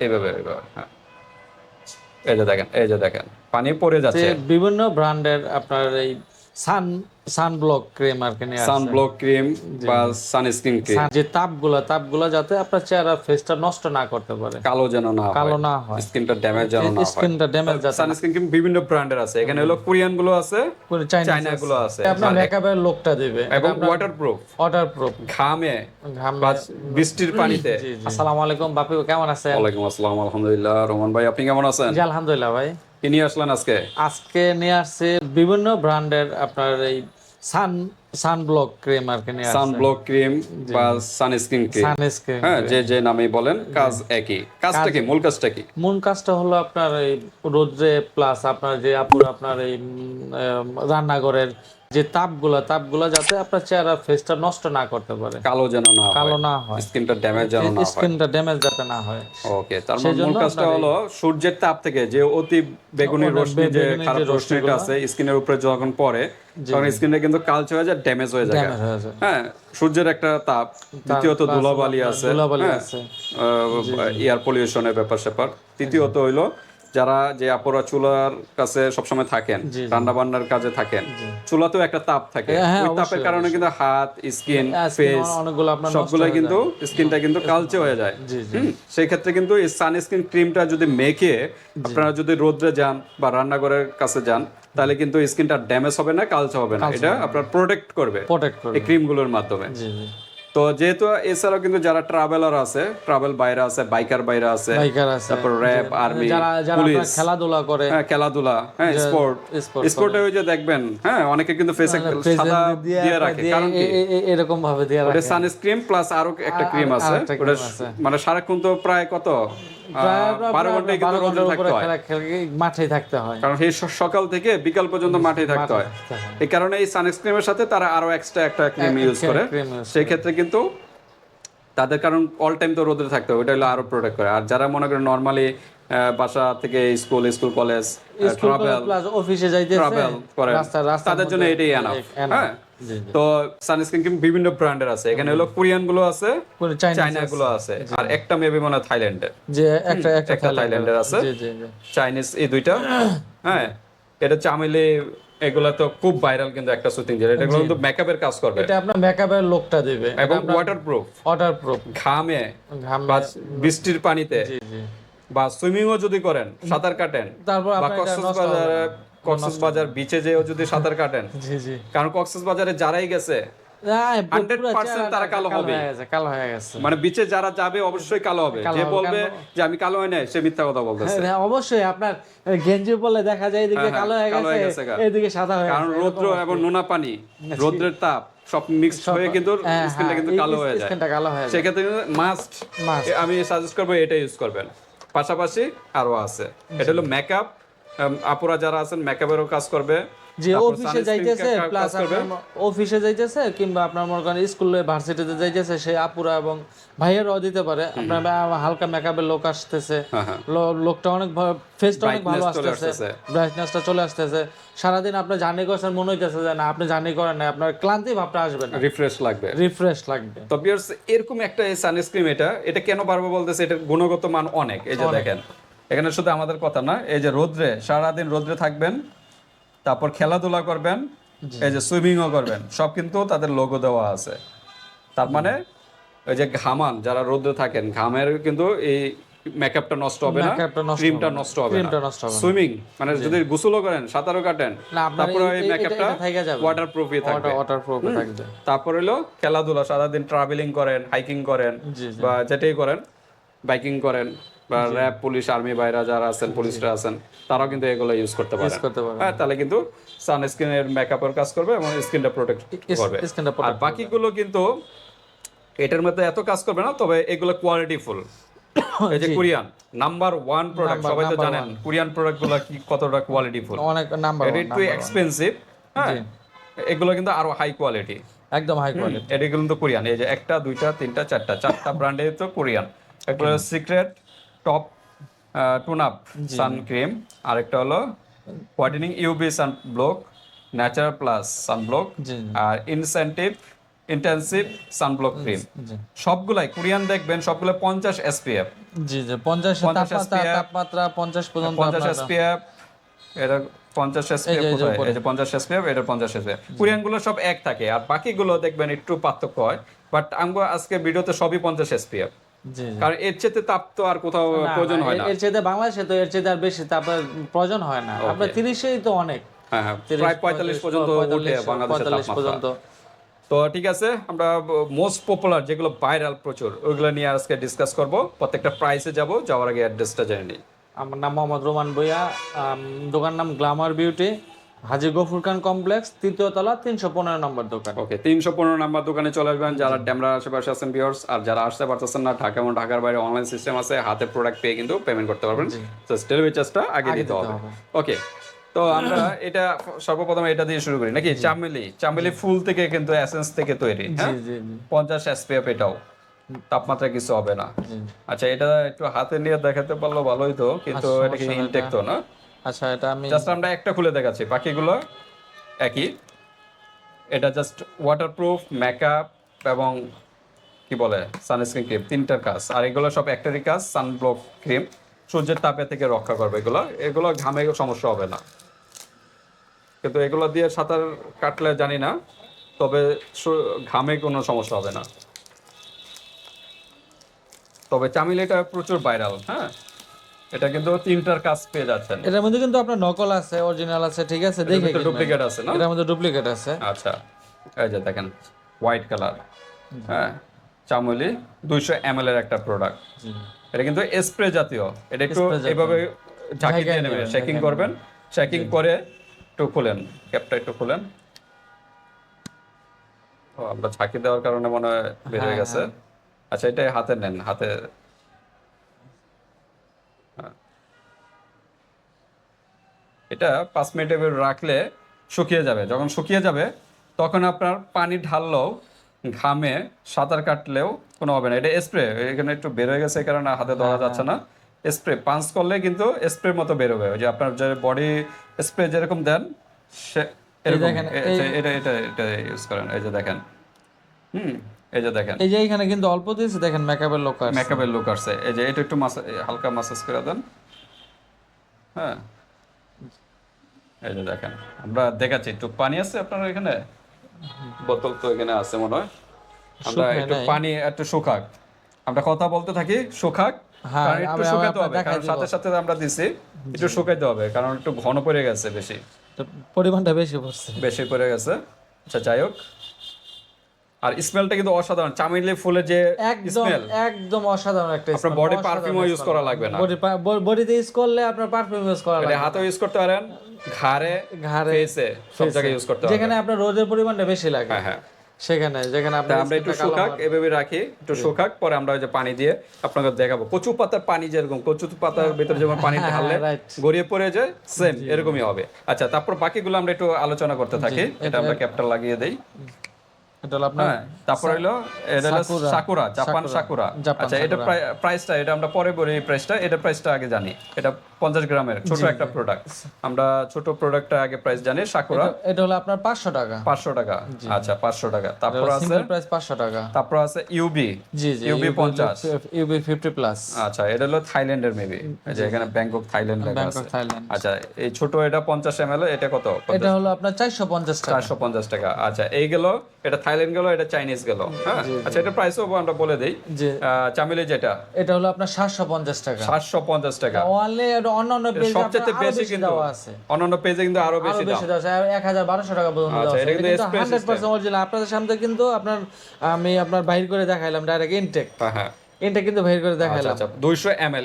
এইভাবে এইভাবে হ্যাঁ। এই যে দেখেন, এই যে দেখেন, পানি পড়ে যাচ্ছে। বিভিন্ন ব্র্যান্ডের আপনার এই সান সানব্লক ক্রিম আর কি সানব্লক ক্রিম বা সানস্ক্রিন ক্রিম। যে তাপগুলো তাপগুলো যাতে আপনার চেহারা ফেসটা নষ্ট না করতে পারে। কালো যেন না কালো না হয়। স্কিনটা ড্যামেজ যেন না হয়। স্কিনটা ড্যামেজ যাতে সানস্ক্রিন ক্রিম বিভিন্ন ব্র্যান্ডের আছে। এখানে হলো কোরিয়ানগুলো আছে চাইনা চাইনা গুলো আছে। আপনার মেকআপের লুকটা দিবে। এবং ওয়াটারপ্রুফ ওয়াটারপ্রুফ ঘামে ঘাম। বৃষ্টির পানিতে। আসসালামু আলাইকুম বাপি কেমন আছেন? ওয়ালাইকুম আসসালাম আলহামদুলিল্লাহ। রহমান ভাই আপনি কেমন আছেন? জি আলহামদুলিল্লাহ ভাই। কি নিয়ে আসলেন আজকে? আজকে নিয়ে আসছে বিভিন্ন ব্র্যান্ডের আপনার এই সান সানব্লক ক্রিম আর কি সানব্লক ক্রিম বা সানস্ক্রিন ক্রিম। সানস্ক্রিন হ্যাঁ যে যে নামে বলেন কাজ একই। কাজটা কি? মূল কাজটা কি? মূল কাজটা হলো আপনার এই রোদ্রে প্লাস আপনার যে আপুর আপনার এই রান্নাঘরের যে তাপগুলো তাপগুলো যাতে আপনার চেহারা ফেসটা নষ্ট না করতে পারে। কালো যেন না কালো না হয়। স্কিনটা ড্যামেজ যেন না হয়। স্কিনটা ড্যামেজ যাতে না হয়। ওকে তার মানে মূল কাজটা হলো সূর্যের তাপ থেকে যে অতি বেগুনি রশ্মি যে খারাপ রশ্মিটা আছে স্কিনের উপরে যখন পড়ে তখন স্কিনটা কিন্তু কালচে হয়ে যায় ড্যামেজ হয়ে যায়। হয়ে হ্যাঁ সূর্যের একটা তাপ দ্বিতীয়ত ধুলাবালি আছে। ধুলাবালি হ্যাঁ, আছে। এয়ার পলিউশনের ব্যাপার স্যাপার তৃতীয়ত হইল যারা যে আপুরা চুলার কাছে সবসময় থাকেন রান্না বান্নার কাজে থাকেন চুলাতেও একটা তাপ থাকে। হ্যাঁ, ওই তাপের কারণে কিন্তু হাত স্কিন ফেস সবগুলো কিন্তু স্কিনটা কিন্তু কালচে হয়ে যায়। সেই ক্ষেত্রে কিন্তু এই সানস্ক্রিন ক্রিমটা যদি মেখে আপনারা যদি রোদ্রে যান বা রান্নাঘরের কাছে যান তাহলে কিন্তু স্কিনটা ড্যামেজ হবে না কালচে হবে না। এটা আপনার প্রোটেক্ট করবে প্রোটেক্ট করবে। এই ক্রিমগুলোর মাধ্যমে। জি জি। তো যেহেতু এছাড়াও কিন্তু যারা ট্রাভেলার আছে ট্রাভেল বাইরে আছে বাইকার বাইরে আছে তারপর র্যাব আর্মি পুলিশ খেলাধুলা করে। হ্যাঁ খেলাধুলা হ্যাঁ স্পোর্ট স্পোর্টে ওই যে দেখবেন হ্যাঁ অনেকে কিন্তু ফেসে সাদা দিয়ে রাখে। কারণ কি? এরকম ভাবে দিয়ে রাখে। ওটা সানস্ক্রিন প্লাস আরও একটা ক্রিম আছে। ওটা মানে সারাক্ষণ তো প্রায় কত? মাঠে থাকতে হয়। কারণ সেই সকাল থেকে বিকাল পর্যন্ত মাঠে থাকতে হয়। এই কারণে এই সানস্ক্রিনের সাথে তারা আরও এক্সট্রা একটা ক্রিম ইউজ করে। cream সেই ক্ষেত্রে কিন্তু তাদের কারণ অল টাইম তো রোদে থাকতে হয় ওটা হলো আরও প্রোটেক্ট করে। আর যারা মনে করেন নর্মালি বাসা থেকে স্কুল স্কুল কলেজ ট্রাভেল অফিসে যাইতে ট্রাভেল করে তাদের জন্য এটাই এনাফ হ্যাঁ? তো সানস্ক্রিন ক্রিম বিভিন্ন ব্র্যান্ডের আছে। এখানে হলো কোরিয়ানগুলো আছে চাইনা গুলো আছে। আর একটা মেবি মনে হয় থাইল্যান্ডের যে একটা একটা থাইল্যান্ডের আছে। জি জি জি। চাইনিজ এই দুইটা। হ্যাঁ? এটা চামিলে এগুলা তো খুব ভাইরাল কিন্তু একটা সুতিং জেল এটা কিন্তু মেকআপের কাজ করবে। এটা আপনার মেকআপের লোকটা দেবে। এবং ওয়াটারপ্রুফ ওয়াটারপ্রুফ ঘামে ঘাম। বা বৃষ্টির পানিতে। জি জি। বা সুইমিংও যদি করেন সাঁতার কাটেন। তারপর বা হবে কক্সবাজার বিচে যেও যদি সাঁতার কাটেন। জি জি। কারণ কক্সবাজারে যারাই গেছে আহ, 100% পুরো তারা কালো হবে। কালো হয়ে গেছে। মানে বিচে যারা যাবে অবশ্যই কালো হবে। যে বলবে যে আমি কালো হয় নাই সে মিথ্যা কথা বলতেছে। হ্যাঁ, অবশ্যই আপনার গেঞ্জি পরলে দেখা যায় এদিকে হ্যাঁ, কালো হয়ে গেছে গেছে এদিকে সাদা হয়ে কারণ রৌদ্র এবং নোনা পানি রৌদ্রের তাপ সব মিক্স হয়ে কিন্তু হ্যাঁ, স্কিনটা কিন্তু হ্যাঁ, কালো হয়ে যায়। স্কিনটা কালো হয়ে যায়। সেক্ষেত্রে মাস্ট আমি সাজেস্ট করব এটা ইউজ করবেন। পাশাপাশি আরও আছে। এটা হলো মেকআপ আপুরা যারা আছেন মেকআপেরও কাজ করবে। যে অফিসে যাইতেছে প্লাস অফিসে যাইতেছে কিংবা আপনার মনে করেন স্কুলে ভার্সিটিতে যাইতেছে সে আপুরা এবং ভাইয়েরাও দিতে পারে। আপনার হালকা মেকআপের লোক আসতেছে। হ্যাঁ, হ্যাঁ। লোকটা অনেক ফেসটা অনেক ভালো আসতেছে। ব্রাইটনেসটা চলে আসতেছে। সারাদিন আপনি জার্নি করছেন মনে হইতেছে যে না আপনি জার্নি করেন না আপনার ক্লান্তি ভাবটা আসবে না। রিফ্রেশ লাগবে। রিফ্রেশ লাগবে। তো এরকম একটা সানস্ক্রিন এটা এটা কেন পারব বলতেছে? এটার গুণগত মান অনেক। এই যে দেখেন এখানে শুধু আমাদের কথা না এই যে রোদ্রে সারাদিন রোদ্রে থাকবেন তারপর খেলাধুলা করবেন এই যে সুইমিংও করবেন সব কিন্তু তাদের লোগো দেওয়া আছে। তার মানে ওই যে ঘামান যারা রোদ্রে থাকেন ঘামের কিন্তু এই মেকআপটা নষ্ট হবে না ক্রিমটা নষ্ট হবে না। সুইমিং মানে যদি গোসলও করেন সাঁতারও কাটেন তারপরে এই- ওই মেকআপটা ওয়াটারপ্রুফই থাকবে ওয়াটার ওয়াটার প্রুফ থাকবে। তারপর হলো খেলাধুলা সারাদিন ট্রাভেলিং করেন হাইকিং করেন বা যেটাই করেন বাইকিং করেন। বা র্যাব পুলিশ আর্মি বাইরা যারা আছেন পুলিশরা আছেন তারাও কিন্তু এগুলো ইউজ করতে পারেন। হ্যাঁ তাহলে কিন্তু সানস্ক্রিনের মেকআপের কাজ করবে এবং স্কিনটা প্রোটেক্ট করবে। আর বাকিগুলো কিন্তু এটার মধ্যে এত কাজ করবে না তবে এগুলো কোয়ালিটি ফুল এই যে কোরিয়ান নাম্বার ওয়ান প্রোডাক্ট সবাই তো জানেন কোরিয়ান প্রোডাক্টগুলো কি কতটা কোয়ালিটি ফুল অনেক নাম্বার এটা একটু এক্সপেন্সিভ হ্যাঁ। এগুলো কিন্তু আরও হাই কোয়ালিটি একদম হাই কোয়ালিটি এটা কিন্তু কোরিয়ান এই যে একটা দুইটা তিনটা চারটা চারটা ব্র্যান্ডে তো কোরিয়ান একটা secret top tone up sun cream আরেকটা হলো whitening UV sun block natural plus sun block জি। আর ইনসেন্টিভ ইন্টেন্সিভ সানব্লক ক্রিম সবগুলাই কোরিয়ান দেখবেন সবগুলো পঞ্চাশ এসপিএফ জি জি পঞ্চাশ 50 তাপমাত্রা পঞ্চাশ পর্যন্ত পঞ্চাশ এসপিএফ এটা পঞ্চাশ এসপিএফ কোথায়? যে পঞ্চাশ এসপিএফ এটা পঞ্চাশ এসপিএফ কোরিয়ানগুলো সব এক থাকে আর বাকিগুলো দেখবেন একটু পার্থক্য হয় বাট আমরা আজকে ভিডিওতে সবই পঞ্চাশ এসপিএফ কারণ এর চেয়ে তাপ তো আর কোথাও প্রয়োজন হয় না। এর- চাইতে বাংলাদেশে তো এর চাইতে আর বেশি প্রয়োজন হয় না। আপনার তিরিশেই তো অনেক। হ্যাঁ হ্যাঁ 30, প্রায় পঁয়তাল্লিশ পর্যন্ত উঠে বাংলাদেশের তাপমাত্রা। তো ঠিক আছে আমরা মোস্ট পপুলার যেগুলো ভাইরাল প্রচুর ওইগুলো নিয়ে আজকে ডিসকাস করব। প্রত্যেকটা প্রাইসে যাব যাওয়ার আগে অ্যাড্রেসটা জেনে নিই। আমার নাম মোহাম্মদ রোমান আম, দোকান নাম glamour beauty Haji Gafur Khan complex তৃতীয় তলা তিনশো পনেরো নম্বর দোকান। ওকে তিনশো পনেরো নাম্বার দোকানে চলে আসবেন যারা ড্যামরা আশেপাশে আছেন ভিউয়ার্স আর যারা আসতে পারতেছেন না ঢাকা এবং ঢাকার বাইরে অনলাইন সিস্টেম আছে হাতে প্রোডাক্ট পেয়ে কিন্তু পেমেন্ট করতে পারবেন। জাস্ট ডেলিভারি চার্জটা আগে দিতে হবে। ওকে তো আমরা এটা সর্বপ্রথম এটা দিয়ে শুরু করি। নাকি চামেলি? চামেলি ফুল থেকে কিন্তু এসেন্স থেকে তৈরি হ্যাঁ? পঞ্চাশ এসপিএফ এটাও। তাপমাত্রা কিছু হবে না। আচ্ছা এটা একটু হাতে নিয়ে দেখাতে পারল ভালোই তো কিন্তু আচ্ছা, এটা কি ইনটেক তো না। আচ্ছা এটা আমি জাস্ট আমরা একটা খুলে দেখাচ্ছি। বাকিগুলো একই। এটা জাস্ট ওয়াটারপ্রুফ মেকআপ এবং কি বলে সানস্ক্রিন ক্রিম তিনটার কাজ। আর এগুলো সব একটারই কাজ সানব্লক ক্রিম সূর্যের তাপে থেকে রক্ষা করবে এগুলো। এগুলো ঘামে সমস্যা হবে না। কিন্তু এগুলো দিয়ে সাঁতার কাটলে জানি না, তবে ঘামে কোনো সমস্যা হবে না। তবে চামিলিটা প্রচুর ভাইরাল হ্যাঁ? এটা কিন্তু তিনটার কাজ পেয়ে যাচ্ছেন। এটার মধ্যে কিন্তু আপনার নকল আছে অরিজিনাল আছে ঠিক আছে দেখে। ডুপ্লিকেট আছে না? এটার মধ্যে ডুপ্লিকেট আছে। আচ্ছা এই যে দেখেন হোয়াইট কালার হ্যাঁ চামলি দুইশো এম এর একটা প্রোডাক্ট এটা কিন্তু স্প্রে জাতীয়। এটা একটু। এভাবে ঝাঁকি দিয়ে নেবেন ঝাঁকিয়ে করবেন শেকিং করে একটু খুলেন ক্যাপটা একটু খুলেন। ও আমরা ঝাঁকি দেওয়ার কারণে মনে হয় বের হয়ে হ্যাঁ, গেছে আচ্ছা এটা হাতে নেন হাতে এটা পাঁচ মিনিট রাখলে শুকিয়ে যাবে। যখন শুকিয়ে যাবে তখন আপনার পানি ঢাললেও ঘামে সাঁতার কাটলেও কোনো হবে না। এটা স্প্রে এখানে একটু বের হয়ে গেছে কারণে হাতে ধরা হ্যাঁ, যাচ্ছে না। স্প্রে পাঞ্চ করলে কিন্তু স্প্রে মতো বেরোবে ওই যে আপনার যে বডি স্প্রে যেরকম দেন সে এরকম। এটা এটা এটা ইউজ করেন। এই যে দেখেন। হুম এই যে দেখেন। এই যে এখানে কিন্তু অল্প দিয়েছে দেখেন মেকআপের লোক মেকআপের লুক আসছে। এই যে এটা একটু মাসা হালকা মাসাজ করে দেন। হ্যাঁ। এই যে দেখেন আমরা দেখাচ্ছি একটু পানি আছে আপনার এখানে? বোতল তো এখানে আছে মনে হয়। আমরা একটু। পানি একটু শুকাক। আমরা কথা বলতে থাকি শুকাক হ্যাঁ, কারণ একটু শুকাতে হবে কারণ সাথে সাথে আমরা দিছি একটু শুকাইতে হবে কারণ একটু ঘন পড়ে গেছে বেশি। তো পরিমাণটা বেশি পড়ছে। বেশি পড়ে গেছে। আচ্ছা যাই হোক। আর স্মেলটা কিন্তু অসাধারণ। চামেলি ফুলের যে একদম স্মেল একদম অসাধারণ একটা আপনার বডি পারফিউমও ইউজ করা লাগবে না। বডি বডিতে ইউজ করলে আপনার পারফিউম ইউজ করা লাগবে হাতে ইউজ করতে পারেন ঘাড়ে ঘাড়ে ফেসে সব জায়গায় ইউজ করতে পারবেন। যেখানে আপনার রোদের পরিমাণটা বেশি লাগে। হ্যাঁ হ্যাঁ। সেখানে যেখানে তা আপনার আমরা একটু শুকাক। এভাবে রাখি একটু শুকাক পরে আমরা ওই যে পানি দিয়ে আপনাকে দেখাবো। কচু পাতার পানি যেরকম কচু পাতার ভিতরে যেমন পানি ঢাললে হ্যাঁ, গড়িয়ে পড়ে যায় সেম এরকমই হবে। আচ্ছা তারপর বাকিগুলো আমরা একটু আলোচনা করতে থাকি। এটা আমরা ক্যাপটা লাগিয়ে দেই। এটা হলো আপনার হ্যাঁ তারপর হলো এটা হলো সাকুরা। Japan sakura. আচ্ছা এটা প্রাইসটা এটা আমরা পরে বলি প্রাইসটা এটা প্রাইসটা আগে জানি এটা পঞ্চাশ গ্রামের ছোট একটা প্রোডাক্ট আমরা ছোট প্রোডাক্টটা আগে প্রাইস জানি সাকুরা। এটা হলো আপনার পাঁচশো টাকা। পাঁচশো টাকা। আচ্ছা পাঁচশো টাকা। তারপর আছে প্রাইস পাঁচশো টাকা। তারপর আছে ইউবি জি জি ইউবি পঞ্চাশ। ইউবি ফিফটি প্লাস আচ্ছা এটা হলো থাইল্যান্ডের মেবি যে এখানে ব্যাংকক থাইল্যান্ড লেখা আছে। আচ্ছা এই ছোট এটা পঞ্চাশ এম এল এটা কত? এটা হলো আপনার চারশো পঞ্চাশ টাকা। চারশো পঞ্চাশ টাকা। আচ্ছা এই গেল এটা থাইল্যান্ড গেল এটা চাইনিজ গেল হ্যাঁ? আচ্ছা এটা প্রাইসও আমরা বলে দিই। আহ, চামেলি যেটা? এটা হলো আপনার সাতশো পঞ্চাশ টাকা। সাতশো পঞ্চাশ টাকা। অনলি অন্যান্য পেজ সবচেয়ে বেশি কিন্তু আছে। অন্যান্য পেজে কিন্তু আরও বেশি দাম বেশি আছে। এক হাজার বারোশো টাকা পর্যন্ত আচ্ছা, আছে। এটা এটা কিন্তু অরিজিনাল আপনাদের সামনে আপনার আমি আপনার বাহির করে দেখাইলাম ডাইরেক্ট ইনটেক হ্যাঁ হ্যাঁ। কিন্তু বাহির করে আচ্ছা আচ্ছা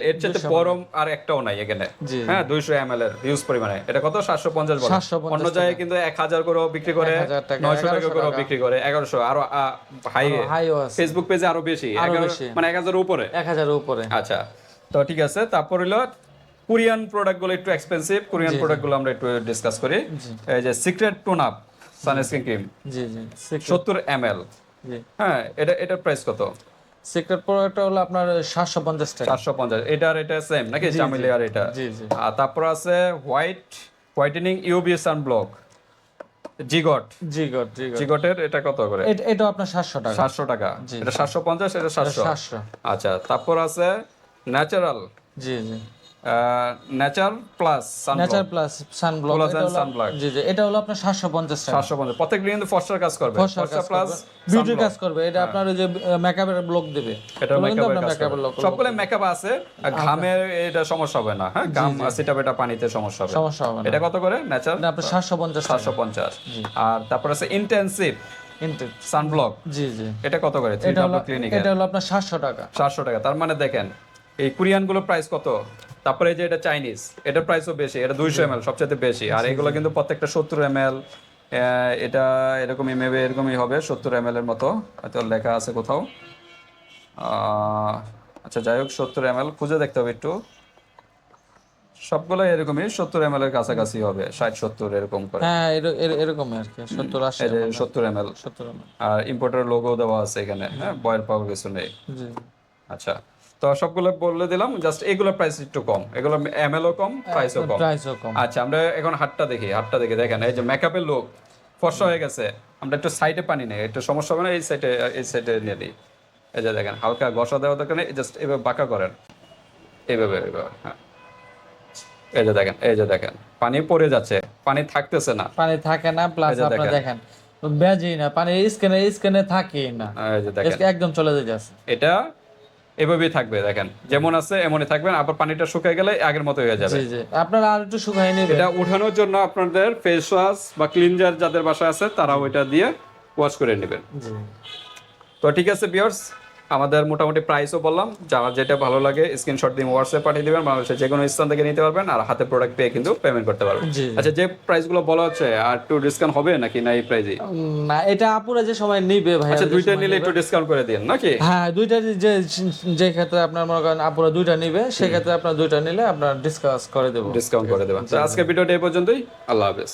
এর চেয়ে বড় আর একটাও নাই এখানে। হ্যাঁ দুইশো এম এল এর হিউজ পরিমাণে। এটা কত? সাতশো পঞ্চাশ বলে। অন্য জায়গায় কিন্তু এক হাজার করে বিক্রি করে 1000 টাকা, নয়শো টাকা 1100 করে বিক্রি করে এগারোশো। আরও হাই ফেসবুক পেজে আরও বেশি। আরও 11 বেশি। মানে এক হাজার উপরে। এক হাজারের উপরে। আচ্ছা তো ঠিক আছে। তারপর হলো কোরিয়ান প্রোডাক্টগুলো একটু এক্সপেন্সিভ কোরিয়ান প্রোডাক্টগুলো আমরা একটু ডিসকাস করি। এই যে secret tone up sunscreen cream জি জি। সত্তর এম এল জি। হ্যাঁ এটা এটার প্রাইস কত? সিক্রেট প্রোডাক্ট হলো আপনার সাতশো পঞ্চাশ টাকা। চারশো পঞ্চাশ এটার এটা সেম নাকি? চামিলি আর এটা। জি জি। আর তারপর আছে হোয়াইট হোয়াইটেনিং ইউবি সানব্লক জিগট জিগট জিগট জিগটের এটা কত করে? এটা- আপনার সাতশো টাকা। সাতশো টাকা। এটা সাতশো পঞ্চাশ এটা সাতশো। সাতশো। আচ্ছা তারপর আছে ন্যাচারাল জি জি। Nature plus nature plus sunblock জি জি এটা হলো আপনার সাতশো পঞ্চাশ টাকা। সাতশো পঞ্চাশ। প্রত্যেকটা কিন্তু ফর্সার কাজ করবে। ফর্সা প্লাস বিউটির কাজ করবে। এটা আপনার ওই যে মেকআপের ব্লক দেবে। এটা মেকআপের মেকআপের ব্লক মেকআপ আছে। ঘামের এটা সমস্যা হবে না হ্যাঁ? ঘাম সেটা বেটা পানিতে সমস্যা হবে। সমস্যা হবে না। এটা কত করে? নেচার এটা আপনার সাতশো পঞ্চাশ টাকা। সাতশো পঞ্চাশ। আর তারপর আছে ইন্টেন্সিভ সানব্লক জি জি। এটা কত করে? এটা হলো ক্লিনিক এটা হলো আপনার সাতশো টাকা। সাতশো টাকা। তার মানে দেখেন এই কোরিয়ানগুলো প্রাইস কত? তারপরে এই যে এটা চাইনিজ এটার প্রাইসও বেশি এটা দুইশো এম এল সবচেয়ে বেশি। আর এগুলো কিন্তু প্রত্যেকটা সত্তর এম এল এটা এরকমই মেবে এরকমই হবে সত্তর এম এর মতো হয়তো লেখা আছে কোথাও। আচ্ছা যাই হোক সত্তর এম এল খুঁজে দেখতে হবে একটু। সবগুলো এরকমই সত্তর এম এল এর কাছাকাছি হবে ষাট সত্তর এরকম করে। হ্যাঁ এর- এর- এরকমই আর কি সত্তর আশি সত্তর এম এল সত্তর আর ইম্পোর্টার লোগো দেওয়া আছে এখানে হ্যাঁ বয়েল পাওয়ার কিছু নেই। জি। আচ্ছা তো সবগুলো বলে দিলাম জাস্ট এগুলো প্রাইস একটু কম। এগুলো এমএলও কম প্রাইসও কম। প্রাইসও কম। আচ্ছা আমরা এখন দেখি দেখি দেখেন এই যে মেকআপের লোক ফর্সা হয়ে গেছে। আমরা একটু সাইডে পানি নেই একটু সমস্যা হবে না এই সাইডে এই সাইডে নিয়ে দিই এই যে দেখেন হালকা ঘষা দেওয়া দরকার নেই জাস্ট এভাবে বাঁকা করেন। এইভাবে এইভাবে হ্যাঁ। এই যে দেখেন এই যে দেখেন পানি পড়ে যাচ্ছে পানি থাকতেছে না। পানি থাকে না প্লাস আপনার দেখেন। দেখেন বেজেই না পানি স্ক্যানে স্ক্যানে থাকেই না। এই যে দেখেন। একদম চলে যাচ্ছে এটা এভাবেই থাকবে দেখেন। যেমন আছে এমনই থাকবেন আবার পানিটা শুকিয়ে গেলে আগের মতো হয়ে যাবে। আপনারা আর একটু শুকাই নেবেন। এটা উঠানোর জন্য আপনাদের ফেস ওয়াশ বা ক্লিনজার যাদের বাসায় আছে তারা ওইটা দিয়ে ওয়াশ করে নেবেন। জি। তো ঠিক আছে বিয়ার্স আমাদের মোটামুটি প্রাইসও বললাম যার যেটা ভালো লাগে স্ক্রিনশট দিয়ে হোয়াটসঅ্যাপ পাঠিয়ে দিবেন বাংলাদেশের যে কোনো স্থান থেকে নিতে পারবেন আর হাতে প্রোডাক্ট পেয়ে কিন্তু পেমেন্ট করতে পারবেন। আচ্ছা যে প্রাইসগুলো বলা হচ্ছে আর একটু ডিসকাউন্ট হবে নাকি না এই প্রাইসে না এটা আপুরা যে সময় নিবে ভাই আচ্ছা দুইটা নিলে একটু ডিসকাউন্ট করে দিন নাকি? হ্যাঁ দুইটা যে যে ক্ষেত্রে আপনার মনে করেন আপুরা দুইটা নিবে সেক্ষেত্রে আপনার দুইটা নিলে আপনার ডিসকাস করে দেবো। ডিসকাউন্ট করে দেবেন। তো আজকে ভিডিওটা এই পর্যন্তই। আল্লাহ হাফেজ।